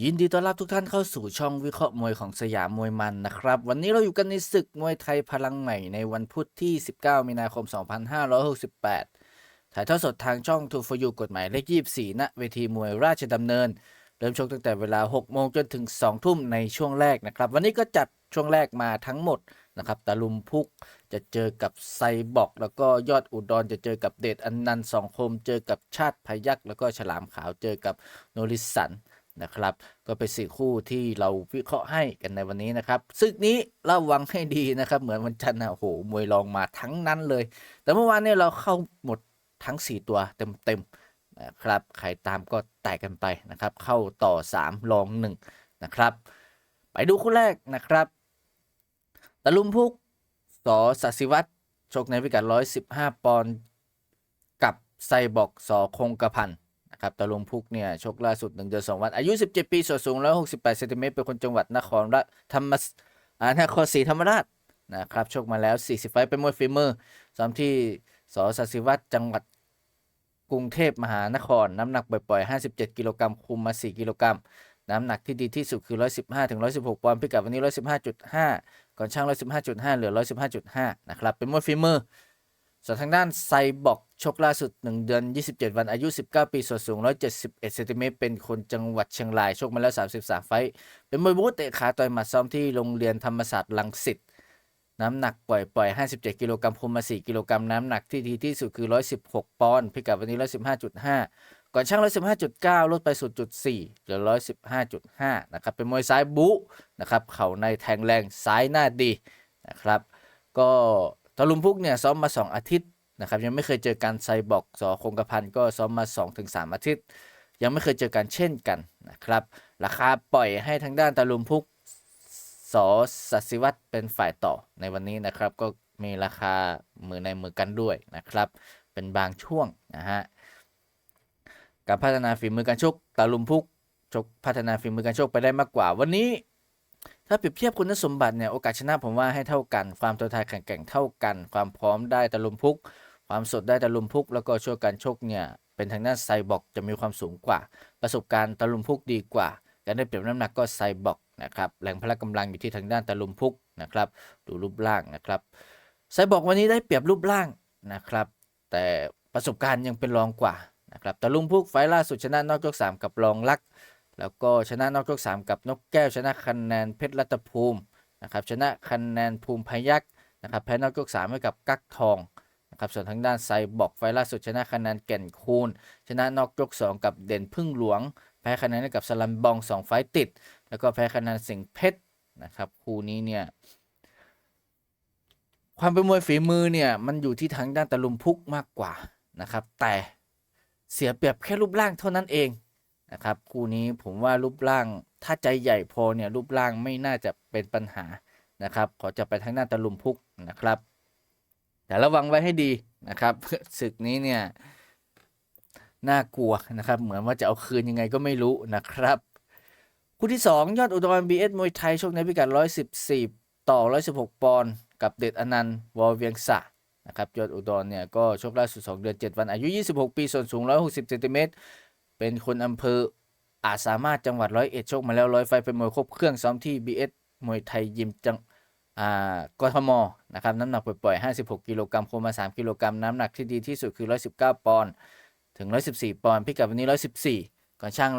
ยินดีต้อนรับทุกท่านเข้าสู่ช่องวิเคราะห์มวยของสยามมวยมันนะครับ วันนี้เราอยู่กันในศึกมวยไทยพลังใหม่ในวันพุธที่ 19 มีนาคม 2568 ถ่ายทอดสดทางช่อง t ู for you กฎหมายเลข 24 ณ เวทีมวยราชดำเนิน เริ่มชกตั้งแต่เวลา 6 โมงจนถึง 2 ทุ่มในช่วงแรกนะครับ วันนี้ก็จัดช่วงแรกมาทั้งหมดนะครับตะลุมพุกจะเจอกับไซบอก แล้วก็ยอดอุดรจะเจอกับเดชอันนันต์สองคม เจอกับชาติพยักแล้วก็ฉลามขาวเจอกับโนริสัน นะครับ ก็เป็นสี่คู่ที่เราวิเคราะห์ให้กันในวันนี้นะครับศึกนี้ระวังให้ดีนะครับ เหมือนวันจันทร์นะโอ้โหมวยรองมาทั้งนั้นเลย แต่เมื่อวานเนี่ยเราเข้าหมดทั้ง 4 ตัวเต็มๆนะครับใครตามก็แตกกันไปนะครับ เข้าต่อ 3 รอง 1 นะครับ ไปดูคู่แรกนะครับตะลุมพุกสอสัสิวัตรชกในพิกัด 115 ปอนด์กับไซบอกสอคงกระพัน ครับตะลุมพุกเนี่ยชกล่าสุด1เดือน2วัน อายุ 17 ปีส่วนสูง 168เซนติเมตรเป็นคนจังหวัดนครราชธรรมสอ่านครศรีธรรมราชนะครับชกมาแล้ว 40 ไฟต์เป็นมวยฝีมือซ้อมที่สอสสิวัตรจังหวัดกรุงเทพมหานคร น้ำหนักปล่อยๆ 57 กิโลกรัมคุมมา 4 กิโลกรัมน้ำหนักที่ดีที่สุดคือ 115ถึง116ปอนด์พิกัดวันนี้ 115.5 ก่อนช่าง 115.5 เหลือ 115.5 นะครับ เป็นมวยฝีมือ ส่วนทางด้านไซบอกชกล่าสุด 1 เดือน 27 วันอายุ 19 ปี ส่วนสูง 171เซนติเมตรเป็นคนจังหวัดเชียงราย ชกมาแล้ว 33 ไฟต์เป็นมวยบู๊เตะขาต่อยหมัดซ้อมที่โรงเรียนธรรมศาสตร์ลังสิตน้ำหนักปล่อยปล่อย 57 กิโลกรัมคุมมา 4 กิโลกรัมน้ำหนักที่ดีที่สุดคือ 116 ปอนด์พิกัดวันนี้ 115.5 ก่อนช่าง 115.9 ลดไป 0.4เหลือ 115.5 นะครับ เป็นมวยซ้ายบู๊นะครับ เข่าในแทงแรงซ้ายหน้าดีนะครับ ก็ ตะลุมพุกเนี่ยซ้อมมา 2 อาทิตย์นะครับยังไม่เคยเจอกันไซบอกสอคงกระพันก็ซ้อมมา 2-3 อาทิตย์ ยังไม่เคยเจอกันเช่นกันนะครับราคาปล่อยให้ทางด้านตะลุมพุกสอสัสิวัตรเป็นฝ่ายต่อในวันนี้นะครับ ก็มีราคามือในมือกันด้วยนะครับ เป็นบางช่วงนะฮะการพัฒนาฝีมือการชกตาลุมพุกชกพัฒนาฝีมือการชกไปได้มากกว่าวันนี้ ถ้าเปรียบเทียบคุณสมบัติเนี่ยโอกาสชนะผมว่าให้เท่ากัน ความตัวทายแข่งเท่ากัน ความพร้อมได้ตะลุมพุก ความสดได้ตะลุมพุก แล้วก็ช่วงการชกเนี่ยเป็นทางด้านไซบอกจะมีความสูงกว่า ประสบการณ์ตะลุมพุกดีกว่า การได้เปรียบน้ำหนักก็ไซบอกนะครับแรงพละกำลังอยู่ที่ทางด้านตะลุมพุกนะครับดูรูปร่างนะครับไซบอกวันนี้ได้เปรียบรูปร่างนะครับ แต่ประสบการณ์ยังเป็นรองกว่านะครับตะลุมพุกไฟล่าสุดชนะนอกยก3กับรองลักษ แล้วก็ชนะนอกยก3กับนกแก้วชนะคะแนนเพชรรัตภูมินะครับชนะคะแนนภูมิพยักษ์นะครับแพ้นอกยก3ให้กับกั๊กทองนะครับส่วนทางด้านไซบอกไฟล่าสุดชนะคะแนนแก่นคูนชนะนอกยก2กับเด่นพึ่งหลวง แพ้คะแนนให้กับสลัมบอง 2 ไฟล์ติด แล้วก็แพ้คะแนนสิงเพชรนะครับคู่นี้เนี่ยความเป็นมวยฝีมือเนี่ยมันอยู่ที่ทางด้านตะลุมพุกมากกว่านะครับแต่เสียเปรียบแค่รูปร่างเท่านั้นเอง นะครับคู่นี้ผมว่ารูปร่างถ้าใจใหญ่พอเนี่ยรูปร่างไม่น่าจะเป็นปัญหานะครับ ขอจะไปทางด้าตะลุมพุกนะครับ แต่ระวังไว้ให้ดีนะครับศึกนี้เนี่ยน่ากลัวนะครับ เหมือนว่าจะเอาคืนยังไงก็ไม่รู้นะครับ คู่ที่ 2 ยอดอุดร BS มวยไทยชกในพิกัด 114 ต่อ 116 ปอนด์กับเดชอนันต์วอลเวียงสะนะครับยอดอุดรเนี่ยก็ชกล่าสุด 2 เดือน 7 วันอายุ 26 ปีส่วนสูง 160เซนติเมตร เป็นคนอำเภออาจสามารถจังหวัดร้อยเอ็ดชกมาแล้วร้อยไฟเป็นมวยครบเครื่องซ้อมที่ BS มวยไทยยิมจังอ่ากทมนะครับน้ำหนักปล่อยๆ56 กิโลกรัมโคมา3กิโลกรัมน้ำหนักที่ดีที่สุดคือ 119 ปอนด์ถึง 114 ปอนด์พิกัดวันนี้ 114 ก่อนช่าง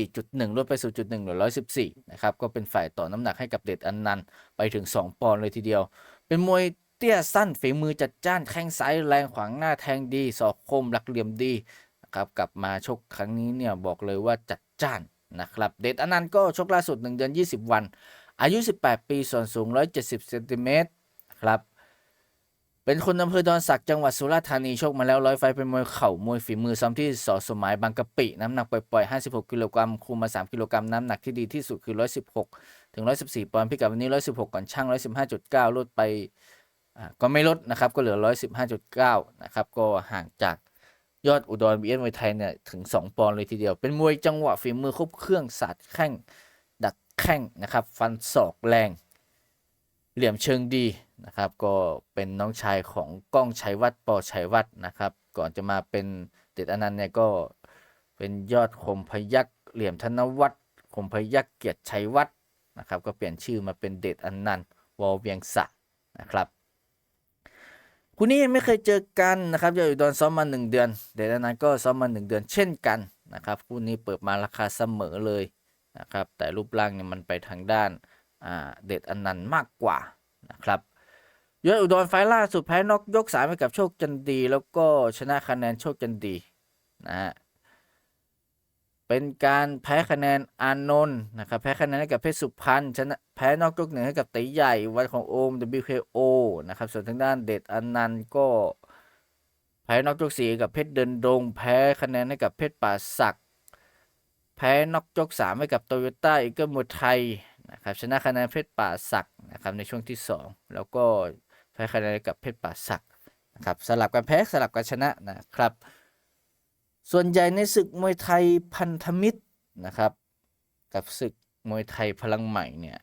114.1 ลดไป 0.1เหลือ 114 นะครับ ก็เป็นฝ่ายต่อน้ำหนักให้กับเดชอันนันไปถึง 2 ปอนด์เลยทีเดียว เป็นมวยเตี้ยสั้นฝีมือจัดจ้านแข้งซ้ายแรงขวางหน้าแทงดี ศอกคมหลักเหลี่ยมดี ครับกลับมาชกครั้งนี้เนี่ยบอกเลยว่าจัดจ้านนะครับเดชอันนันต์ก็ชกล่าสุด 1 เดือน 20 วัน อายุ 18 ปีส่วนสูง 170เซนติเมตรครับเป็นคนอำเภอดอนสักจังหวัดสุราษฎร์ธานี ชกมาแล้วร้อยไฟเป็นมวยเข่ามวยฝีมือซ้อมที่สอสมัยบางกะปิ น้ำหนักปล่อยๆ 56 กิโลกรัมคุมมา 3 กิโลกรัม น้ำหนักที่ดีที่สุดคือ 116 ถึง 114 ปอนด์พิกัดวันนี้ 116 ก่อนช่าง 115.9 ลดไปก็ไม่ลดนะครับ ก็เหลือ 115.9 นะครับ ก็ห่างจาก ยอดอุดรบีเอสมวยไทยเนี่ยถึง 2 ปอนด์เลยทีเดียว เป็นมวยจังหวะฝีมือครบเครื่องสาดแข้งดักแข้งนะครับฟันศอกแรง เหลี่ยมเชิงดีนะครับ ก็เป็นน้องชายของก้องชัยวัฒน์ปอชัยวัฒน์นะครับ ก่อนจะมาเป็นเดชอนันต์เนี่ยก็เป็นยอดคมพยักษ์เหลี่ยมธนวัฒน์คมพยักเกียรติชัยวัฒน์นะครับ ก็เปลี่ยนชื่อมาเป็นเดชอันนันต์วอลเวียงสะนะครับ คู่นี้ยังไม่เคยเจอกันนะครับยอดอุดรซ้อมมา 1 เดือน เดชอันนันก็ซ้อมมา 1 เดือนเช่นกันนะครับคู่นี้เปิดมาราคาเสมอเลยนะครับแต่รูปร่างเนี่ยมันไปทางด้านอ่าเดชอันนันต์มากกว่านะครับยอดอุดรไฟล์ล่าสุดแพ้นอกยกสามให้กับโชคจันดี แล้วก็ชนะคะแนนโชคจันดีนะฮะเป็นการแพ้คะแนนอานนท์นะครับแพ้คะแนนให้กับเพชรสุพรรณชนะ แพ้นอกยกหนึ่งให้กับตีใหญ่วันของโอม WKO นะครับ ส่วนทางด้านเดชอนันต์ก็ แพ้นอกยกสี่ให้กับเพชรเดินดง แพ้คะแนนให้กับเพชรป่าศักด์แพ้นอกยกสามให้กับโตโยต้าอีกเกิลมวยไทยนะครับชนะคะแนนเพชรป่าศักด์นะครับในช่วงที่สองแล้วก็แพ้คะแนนกับเพชรป่าศักด์นะครับสลับกันแพ้สลับกันชนะนะครับ ส่วนใหญ่ในศึกมวยไทยพันธมิตรนะครับ กับศึกมวยไทยพลังใหม่เนี่ย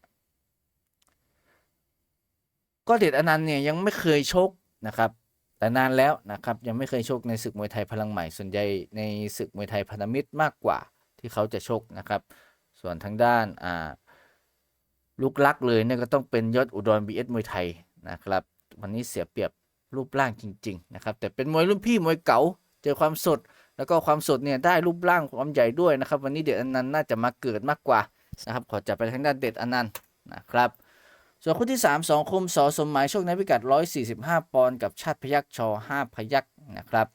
ก็เดชอนันต์เนี่ยยังไม่เคยชกนะครับ แต่นานแล้วนะครับยังไม่เคยชกในศึกมวยไทยพลังใหม่ส่วนใหญ่ในศึกมวยไทยพันธมิตรมากกว่าที่เขาจะชกนะครับ ส่วนทางด้านอ่าลูกลักเลยเนี่ยก็ต้องเป็นยอดอุดรบีเอสมวยไทยนะครับ วันนี้เสียเปรียบรูปร่างจริง ๆ นะครับ แต่เป็นมวยรุ่นพี่มวยเก๋าเจอความสด แล้วก็ความสดเนี่ยได้รูปร่างความใหญ่ด้วยนะครับ วันนี้เด็ดอนันต์น่าจะมาเกิดมากกว่านะครับขอจับไปทางด้านเด็ดอนันต์นะครับ ส่วนคู่ที่ 3 2 คมสอสมหมายโชคในพิกัด 145 ปอนด์กับชาติพยักชอ5พยักนะครับ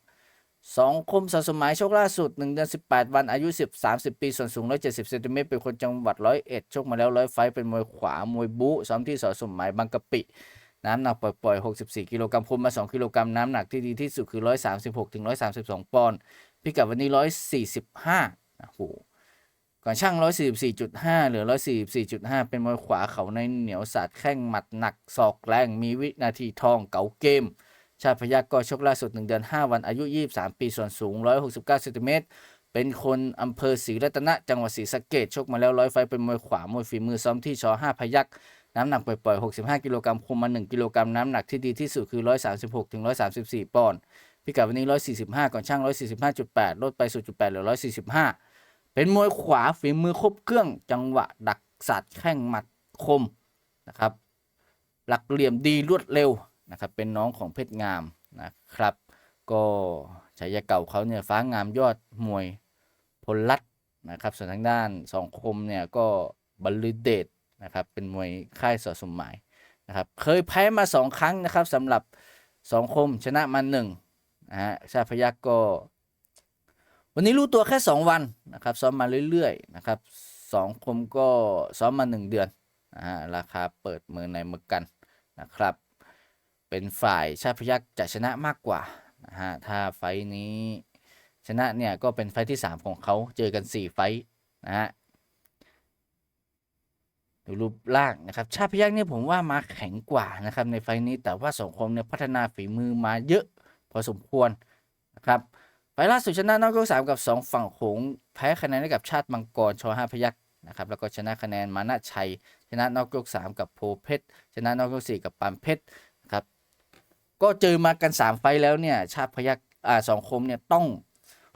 สองคมสอสมหมายโชคล่าสุด 1 เดือน 18 วันอายุ 10 30 ปี ส่วนสูง 170เซนติเมตรเป็นคนจังหวัดร้อยเอ็ดชกมาแล้วร้อยไฟเป็นมวยขวา มวยบู๊ซ้อมที่สอสมหมายบางกะปิ น้ำหนักปล่อยๆ 64 กิโลกรัมคุมมา 2 กิโลกรัม น้ำหนักที่ดีที่สุดคือ 136ถึง132 ปอนด์พิกัดวันนี้ 145นะโห ก่อนช่าง 144.5 เหลือ 144.5 เป็นมวยขวาเขาในเหนียวสาดแข้งหมัดหนักศอกแรงมีวินาทีทองเก๋าเกม ชาติพยักก็ชกล่าสุด 1 เดือน 5 วันอายุ 23 ปีส่วนสูง 169เซนติเมตรเป็นคนอำเภอศรีรัตนะ จังหวัดศรีสะเกดชกมาแล้วร้อยไฟเป็นมวยขวามวยฝีมือซ้อมที่ช5พยักน้ำหนักปล่อยๆ 65 กิโลกรัมคุมมา 1 กิโลกรัมน้ำหนักที่ดีที่สุดคือ 136ถึง134 ปอนด์พิกัดวันนี้ 145 ก่อนช่าง 145.8 ลดไป 0.8เหลือ 145 เป็นมวยขวาฝีมือครบเครื่องจังหวะดักสัตว์แข้งหมัดคมนะครับ หลักเหลี่ยมดีรวดเร็วนะครับ เป็นน้องของเพชรงามนะครับ ก็ฉายาเก่าเขาเนี่ยฟ้างามยอดมวยพลลัดนะครับ ส่วนทางด้านสองคมเนี่ยก็บรรลือเดชนะครับ เป็นมวยค่ายสอสมหมายนะครับ เคยแพ้มาสองครั้งนะครับสำหรับสองคมชนะมาหนึ่งนะฮะชาพยักก็ วันนี้รู้ตัวแค่สองวันนะครับซ้อมมาเรื่อยๆนะครับสองคมก็ซ้อมมาหนึ่งเดือนนะฮะราคาเปิดมือในมือกันนะครับ เป็นฝ่ายชาติพยักจะชนะมากกว่านะฮะถ้าไฟนี้ ชนะเนี่ยก็เป็นไฟที่ 3 ของเขาเจอกัน 4 ไฟนะฮะดูรูปร่างนะครับชาติพยักเนี่ยผมว่ามาแข็งกว่านะครับในไฟนี้แต่ว่าสองคมเนี่ยพัฒนาฝีมือมาเยอะพอสมควรนะครับ ไฟล่าสุดชนะนอกยกสามกับ 2 ฝั่งโขงแพ้คะแนนให้กับชาติมังกรชอห้าพยักนะครับแล้วก็ชนะคะแนนมานะชัย ชนะนอกยกสามกับโพเพชรชนะนอกยกสี่กับปามเพชรนะครับก็เจอมากัน 3 ไฟแล้วเนี่ยชาติพยักอ่าสองคมเนี่ยต้อง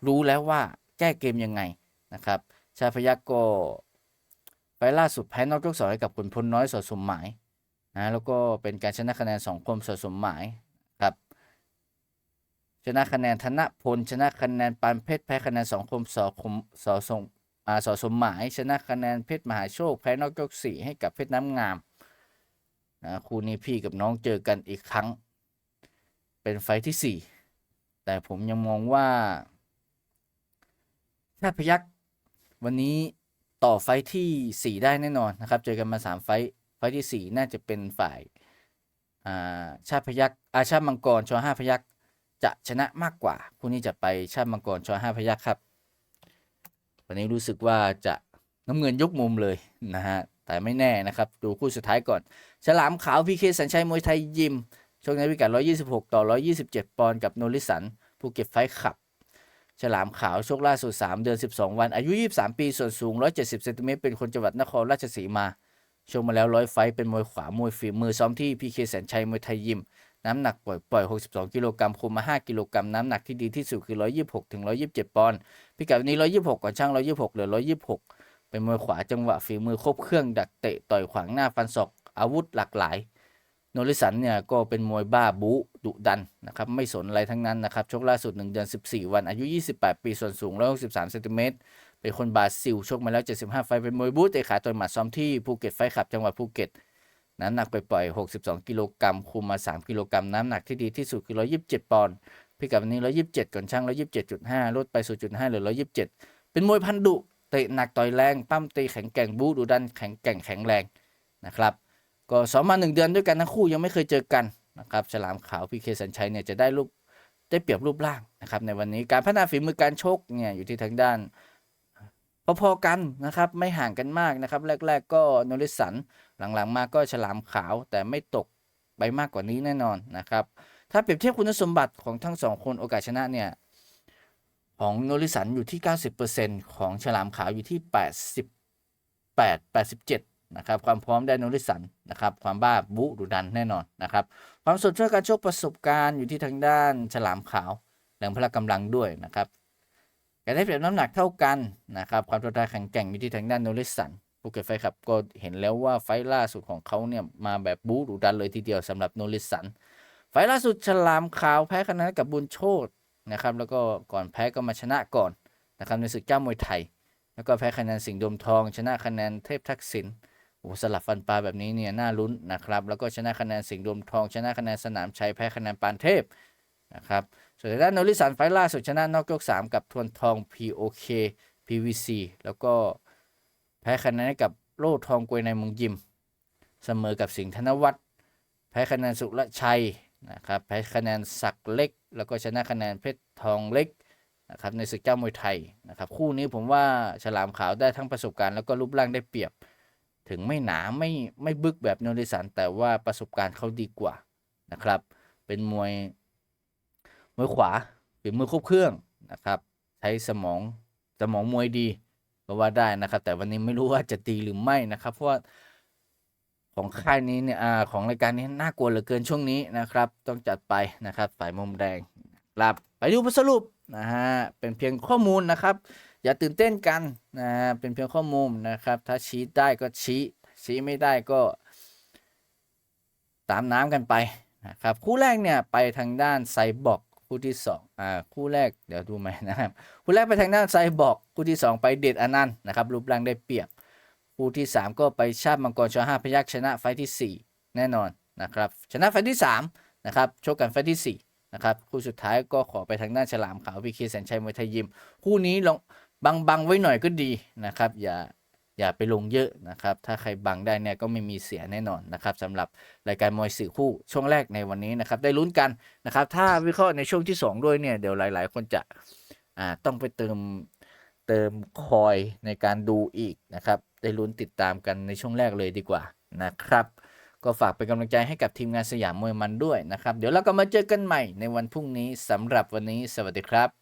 รู้แล้วว่าแก้เกมยังไงนะครับชาติพยักก็ไฟล่าสุดแพ้นอกยกสองให้กับขุนพลน้อยสอสมหมายนะแล้วก็เป็นการชนะคะแนนสองคมสอสมหมาย ชนะคะแนนธนพลชนะคะแนนปานเพชรแพ้คะแนนสองคมสอคมสอสมอ่าสอสมหมายชนะคะแนนเพชรมหาโชคแพ้นอกยกสี่ให้กับเพชรน้ำงามนะคู่นี้พี่กับน้องเจอกันอีกครั้ง เป็นไฟที่สี่แต่ผมยังมองว่าชาติพยักวันนี้ต่อไฟท์ที่ 4 ได้แน่นอนนะครับ เจอกันมา 3 ไฟไฟท์ที่ 4 น่าจะเป็นฝ่าย อ่า ชาติพยักอาชาติมังกรชอห้าพยัก จะชนะมากกว่าคู่นี้จะไปชาติมังกรชอห้าพยักครับวันนี้รู้สึกว่าจะน้ำเงินยกมุมเลยนะฮะแต่ไม่แน่นะครับ ดูคู่สุดท้ายก่อน ฉลามขาวพีเคสัญชัยมวยไทยยิมชกในพิกัด 126 ต่อ 127 ปอนด์กับโนริสันภูเก็ตไฟขับ ฉลามขาว ชกล่าสุด 3 เดือน 12 วัน อายุ 23 ปี ส่วนสูง 170เซนติเมตร เป็นคนจังหวัดนครราชสีมา ชกมาแล้ว 100 ไฟ เป็นมวยขวา มวยฝีมือ ซ้อมที่พีเคแสนชัย มวยไทยยิม น้ำหนักปล่อยปล่อย 62 กิโลกรัมคุมมา 5 กิโลกรัมน้ำหนักที่ดีที่สุดคือ 126 ถึง 127 ปอนด์พิกัดวันนี้ 126ก่อนช่าง 126เหลือ 126 เป็นมวยขวาจังหวะฝีมือครบเครื่องดักเตะต่อยขวางหน้าฟันศอกอาวุธหลากหลาย โนริสันเนี่ยก็เป็นมวยบ้าบูดุดันนะครับไม่สนอะไรทั้งนั้นนะครับชกล่าสุด 1 เดือน 14 วันอายุ 28 ปีส่วนสูง 163เซนติเมตรเป็นคนบราซิลชกมาแล้ว 75 ไฟเป็นมวยบูเตะขาต่อยหมัดซ้อมที่ภูเก็ตไฟท์คลับจังหวัดภูเก็ต น้ำหนักไปปล่อย 62 กิโลกรัมคุมมา 3 กิโลกรัมน้ำหนักที่ดีที่สุดคือ 127 ปอนด์พิกัดวันนี้ 127 ก่อนช่าง 127.5 ลดไป 0.5เหลือ 127 เป็นมวยพันดุเตะหนักต่อยแรง ปั้มตีแข็งแกร่งบูดุดันแข็งแกร่งแข็งแรงนะครับก็ซ้อมมาหนึ่งเดือนด้วยกันทั้งคู่ยังไม่เคยเจอกันนะครับฉลามขาวพีเคสัญชัยเนี่ยจะได้รูปได้เปรียบรูปร่างนะครับในวันนี้การพัฒนาฝีมือการชกเนี่ยอยู่ที่ทางด้าน พอๆกันนะครับไม่ห่างกันมากนะครับ แรก ๆ ก็โนริสันหลังๆ มาก็ฉลามขาวแต่ไม่ตกไปมากกว่านี้แน่นอนนะครับ ถ้าเปรียบเทียบคุณสมบัติของทั้งสองคนโอกาสชนะเนี่ยของโนริสันอยู่ที่ 90%ของฉลามขาวอยู่ที่ 88 87 นะครับ ความพร้อมได้โนริสันนะครับ ความบ้าบุดุดันแน่นอนนะครับ ความสดช่วยการโชกประสบการณ์อยู่ที่ทางด้านฉลามขาวแรงพละกำลังด้วยนะครับ การได้เปรียบน้ำหนักเท่ากันนะครับความทนทานแข็งแกร่งอยู่ที่ทางด้านโนริสันภูเก็ตไฟครับก็เห็นแล้วว่าไฟล่าสุดของเขาเนี่ยมาแบบบู๊ดุดันเลยทีเดียวสำหรับโนริสันไฟล์ล่าสุดฉลามขาวแพ้คะแนนกับบุญโชตนะครับแล้วก็ก่อนแพ้ก็มาชนะก่อนนะครับในศึกเจ้ามวยไทย แล้วก็แพ้คะแนนสิงห์ดมทอง ชนะคะแนนเทพทักษิณโอ้สลับฟันปลาแบบนี้เนี่ยน่าลุ้นนะครับแล้วก็ชนะคะแนนสิงห์ดมทอง ชนะคะแนนสนามชัยแพ้คะแนนปานเทพนะครับ ส่วนด้านโนริสันไฟล่าสุดชนะนอกยก 3 กับทวนทอง POK PVC แล้วก็แพ้คะแนนกับโล่ทองกวยในมืองยิม เสมอกับสิงห์ธนวัฒน์แพ้คะแนนสุรชัยนะครับแพ้คะแนนศักเล็ก แล้วก็ชนะคะแนนเพชรทองเล็กนะครับในศึกเจ้ามวยไทยนะครับคู่นี้ผมว่าฉลามขาวได้ทั้งประสบการณ์แล้วก็รูปร่างได้เปรียบ ถึงไม่หนาไม่ไม่บึกแบบโนริสันแต่ว่าประสบการณ์เขาดีกว่านะครับเป็นมวย มวยขวาฝีมือครบเครื่องนะครับ ใช้สมองสมองมวยดีก็ว่าได้นะครับ แต่วันนี้ไม่รู้ว่าจะตีหรือไม่นะครับ เพราะว่าของค่ายนี้เนี่ยอ่าของรายการนี้น่ากลัวเหลือเกินช่วงนี้นะครับ ต้องจัดไปนะครับฝ่ายมุมแดงครับไปดูสรุปนะฮะเป็นเพียงข้อมูลนะครับ อย่าตื่นเต้นกันนะฮะเป็นเพียงข้อมูลนะครับ ถ้าชี้ได้ก็ชี้ชี้ไม่ได้ก็ตามน้ำกันไปนะครับ คู่แรกเนี่ยไปทางด้านไซบอร์ก คู่ที่สองอ่าคู่แรกเดี๋ยวดูไหมนะครับคู่แรกไปทางด้านไซบอร์กคู่ที่สองไปเด็ดอนันต์นะครับรูปร่างได้เปรียบคู่ที่สามก็ไปชาติมังกรชอห้าพยักชนะไฟที่สี่แน่นอนนะครับชนะไฟที่สามนะครับชกกันไฟท์ที่สี่นะครับคู่สุดท้ายก็ขอไปทางด้านฉลามขาวพีเคแสนชัยมวยไทยยิม คู่นี้ลองบังบังไว้หน่อยก็ดีนะครับอย่า อย่าไปลงเยอะนะครับ ถ้าใครบังได้เนี่ยก็ไม่มีเสียแน่นอนนะครับสำหรับรายการมวยสื่อคู่ช่วงแรกในวันนี้นะครับ ได้ลุ้นกันนะครับ ถ้าวิเคราะห์ในช่วงที่ 2 ด้วยเนี่ยเดี๋ยวหลาย ๆ คนจะอ่าต้องไปเติมเติมคอยในการดูอีกนะครับ ได้ลุ้นติดตามกันในช่วงแรกเลยดีกว่านะครับ ก็ฝากเป็นกำลังใจให้กับทีมงานสยามมวยมันด้วยนะครับ เดี๋ยวเราก็มาเจอกันใหม่ในวันพรุ่งนี้สำหรับวันนี้สวัสดีครับ